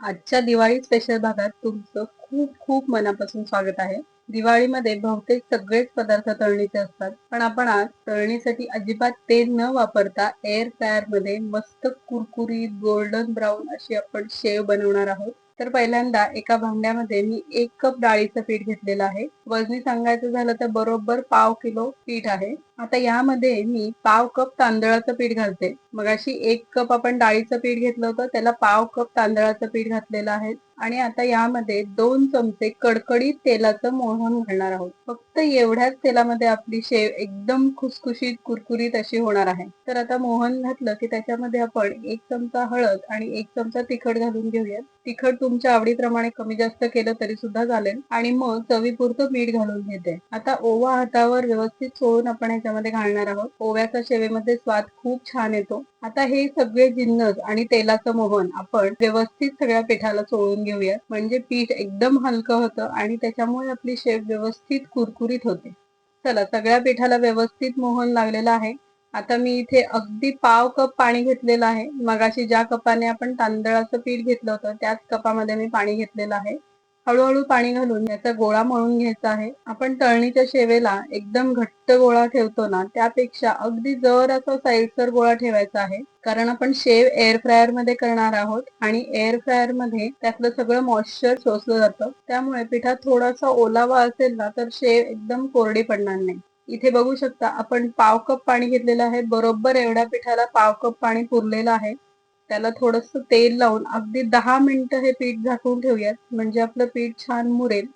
आजच्या दिवाळी स्पेशल भागात तुमचं खूप खूप मनापासून स्वागत आहे. दिवाळीमध्ये बहुतेक सगळेच पदार्थ तळणीचे असतात पण आपण आज तळणीसाठी अजिबात तेल न वापरता एअर फ्रायरमध्ये मस्त कुरकुरीत गोल्डन ब्राऊन अशी आपण शेव बनवणार आहोत. तर पहिल्यांदा एका भांड्यामध्ये मी एक कप डाळीचं पीठ घेतलेलं आहे. वजनी सांगायचं झालं तर बरोबर पाव किलो पीठ आहे. आता यामध्ये मी पाव कप तांदळाचं पीठ घालते. मग अशी एक कप आपण डाळीचं पीठ घेतलं होतं त्याला पाव कप तांदळाचं पीठ घातलेलं आहे. आणि आता यामध्ये दोन चमचे कडकडीत तेलाचं मोहन घालणार आहोत. फक्त एवढ्याच तेलामध्ये आपली शेव एकदम खुसखुशीत कुरकुरीत अशी होणार आहे. तर आता मोहन घातलं की त्याच्यामध्ये आपण एक चमचा हळद आणि एक चमचा तिखट घालून घेऊयात. तिखट तुमच्या आवडीप्रमाणे कमी जास्त केलं तरी सुद्धा चालेल. आणि मग चवीपुरतं मीठ घालून घेते. आता ओवा हातावर व्यवस्थित सोडून आपण ह्याच्यामध्ये घालणार आहोत. ओव्याचा शेवेमध्ये स्वाद खूप छान येतो. आता हे सगळे जिन्नस आणि तेलाचं मोहन आपण व्यवस्थित सगळ्या पिठाला चोळून घेऊयात. म्हणजे पीठ एकदम हलकं होतं आणि त्याच्यामुळे आपली शेव व्यवस्थित कुरकुरीत होते. चला सगळ्या पिठाला व्यवस्थित मोहन लागलेला आहे. आता मी इथे अगदी पाव कप पाणी घेतलेलं आहे. मगाशी ज्या कपाने आपण तांदळाचं पीठ घेतलं होतं त्याच कपामध्ये मी पाणी घेतलेलं आहे. हळूहळू पाणी घालून याचा गोळा मळून घ्यायचा आहे. आपण तळणीच्या शेवेला एकदम घट्ट गोळा ठेवतो ना त्यापेक्षा अगदी जर असा साईडसर गोळा ठेवायचा आहे. कारण आपण शेव एअर फ्रायरमध्ये करणार आहोत आणि एअर फ्रायरमध्ये त्यातलं सगळं मॉइश्चर शोषलं जातं. त्यामुळे पिठात थोडासा ओलावा असेल ना तर शेव एकदम कोरडी पडणार नाही. इथे बघू शकता आपण पाव कप पाणी घेतलेलं आहे. बरोबर एवढ्या पिठाला पाव कप पाणी पुरलेलं आहे. त्याला थोडस तेल लावून अगदी दहा मिनिटं हे पीठ झाकून ठेवूयात. म्हणजे आपलं पीठ छान मुरेल.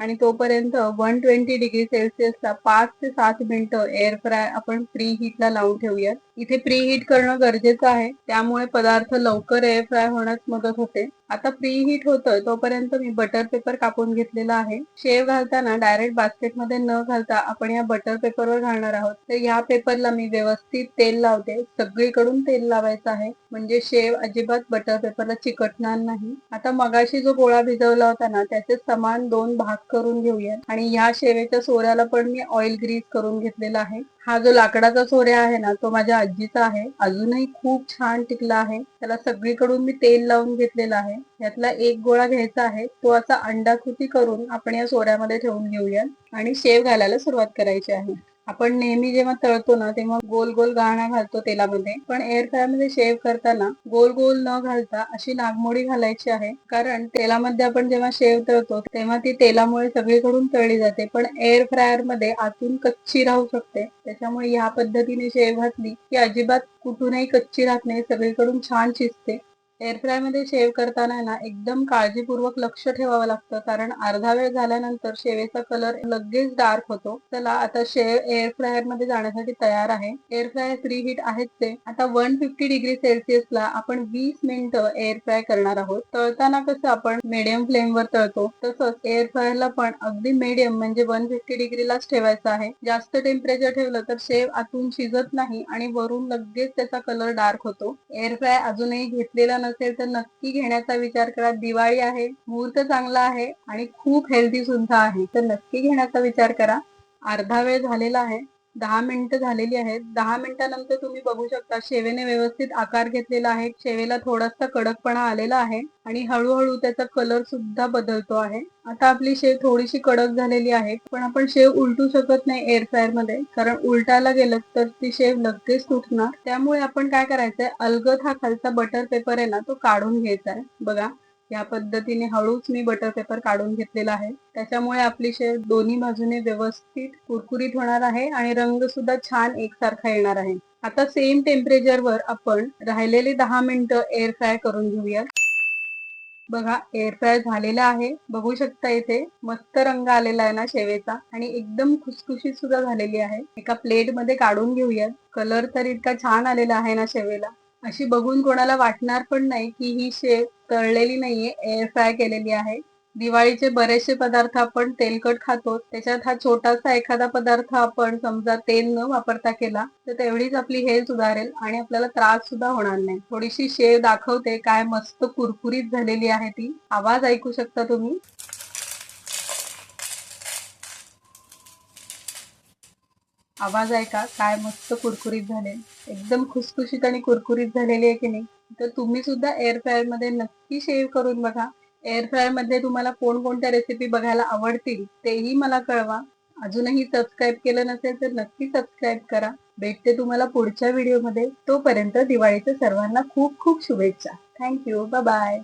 आणि तोपर्यंत वन ट्वेंटी डिग्री सेल्सिअसला पाच ते सात मिनिटं एअर फ्राय आपण प्री हीटला लावून ठेवूयात. इथे प्री हीट करणं गरजेचं आहे. त्यामुळे पदार्थ लवकर एअर फ्राय होण्यास मदत होते. आता प्री हीट होतं तोपर्यंत मी बटर पेपर कापून घेतलेला आहे. शेव घालताना डायरेक्ट बास्केटमध्ये न घालता आपण या बटर पेपरवर घालणार आहोत. तर या पेपरला मी व्यवस्थित तेल लावते. सगळीकडून तेल लावायचं आहे. म्हणजे शेव अजिबात बटर पेपरला चिकटणार नाही. आता मगाशी जो गोळा भिजवला होता ना त्याचे समान दोन भाग करून घेऊया आणि ह्या शेवेच्या सोऱ्याला पण मी ऑइल ग्रीस करून घेतलेला आहे. हा जो लाकडाचा सोऱ्या आहे ना तो माझ्या आजीचा आहे. अजूनही खूप छान टिकला आहे. त्याला सगळीकडून मी तेल लावून घेतलेला आहे. यातला एक गोळा घ्यायचा आहे. तो असा अंडाकृती करून आपण या सोऱ्यामध्ये ठेवून घेऊयात आणि शेव घालायला सुरुवात करायची आहे. आपण नेहमी जेव्हा तळतो ना तेव्हा गोल गोल गाळणा घालतो तेलामध्ये. पण एअर फ्रायमध्ये शेव करताना गोल गोल न घालता अशी नागमोडी घालायची आहे. कारण तेलामध्ये आपण जेव्हा शेव तळतो तेव्हा ती तेलामुळे सगळीकडून तळली जाते. पण एअर फ्रायरमध्ये आतून कच्ची राहू शकते. त्याच्यामुळे या पद्धतीने शेव घातली की अजिबात कुठूनही कच्ची राहत नाही सगळीकडून छान शिजते. एअर फ्रायमध्ये शेव करताना ना एकदम काळजीपूर्वक लक्ष ठेवावं लागतं. कारण अर्धा वेळ झाल्यानंतर शेवेचा कलर लगेच डार्क होतो. चला आता शेव एअर फ्रायरमध्ये जाण्यासाठी तयार आहे. एअर फ्रायर थ्री हीट आहेच ते. आता वन फिफ्टी डिग्री सेल्सिअसला आपण वीस मिनिटं एअर फ्राय करणार आहोत. तळताना कसं आपण मिडियम फ्लेमवर तळतो तसंच एअर फ्रायरला पण अगदी मिडियम म्हणजे वन फिफ्टी डिग्रीलाच ठेवायचं आहे. जास्त टेम्परेचर ठेवलं तर शेव आतून शिजत नाही आणि वरून लगेच त्याचा कलर डार्क होतो. एअर फ्राय अजूनही घेतलेला नसेल तर नक्की घेण्याचा विचार करा. दिवाळी आहे मुहूर्त चांगला आहे आणि खूप हेल्दी सुद्धा आहे. तर नक्की घेण्याचा विचार करा. अर्धा वेळ झालेला आहे. दहा मिनिटं झालेली आहेत. दहा मिनिटानंतर तुम्ही बघू शकता शेवेने व्यवस्थित आकार घेतलेला आहे. शेवेला थोडासा कडकपणा आलेला आहे आणि हळूहळू त्याचा कलर सुद्धा बदलतो आहे. आता आपली शेव थोडीशी कडक झालेली आहे पण आपण शेव उलटू शकत नाही एअर फ्रायरमध्ये. कारण उलटायला गेलं तर ती शेव लगेच तुटणार. त्यामुळे आपण काय करायचंय अलगद हा खालचा बटर पेपर आहे ना तो काढून घ्यायचा आहे बघा या पद्धतीने हळूच मी बटर पेपर काढून घेतलेला आहे. त्याच्यामुळे आपली शेव दोन्ही बाजूने व्यवस्थित कुरकुरीत होणार आहे आणि रंग सुद्धा छान एकसारखा येणार आहे. आता सेम टेम्परेचरवर आपण राहिलेले दहा मिनिटं एअर फ्राय करून घेऊया. बघा एअर फ्राय झालेला आहे. बघू शकता इथे मस्त रंग आलेला आहे ना शेवेचा आणि एकदम खुसखुशीत सुद्धा झालेली आहे. एका प्लेटमध्ये काढून घेऊयात. कलर तर इतका छान आलेला आहे ना शेवेला. अशी बघून कोणाला वाटणार पण नाही की ही शेप तळलेली नाहीये एअर फ्राय केलेली आहे. दिवाळीचे बरेचसे पदार्थ आपण तेलकट खातो. त्याच्यात हा छोटासा एखादा पदार्थ आपण समजा तेल न वापरता केला तर तेवढीच आपली हेल्थ सुधारेल आणि आपल्याला त्रास सुद्धा होणार नाही. थोडीशी शेव दाखवते काय मस्त कुरकुरीत झालेली आहे ती. आवाज ऐकू शकता तुम्ही? आवाज ऐका काय मस्त कुरकुरीत झाले. एकदम खुसखुशीत आणि कुरकुरीत झालेली आहे की नाही? तर तुम्ही सुद्धा एअर फ्रायरमध्ये नक्की शेअर करून बघा. एअर फ्रायरमध्ये तुम्हाला कोणकोणत्या रेसिपी बघायला आवडतील तेही मला कळवा. अजूनही सबस्क्राईब केलं नसेल तर नक्की सबस्क्राईब करा. भेटते तुम्हाला पुढच्या व्हिडिओमध्ये तोपर्यंत दिवाळीच्या सर्वांना खूप खूप शुभेच्छा. Thank you bye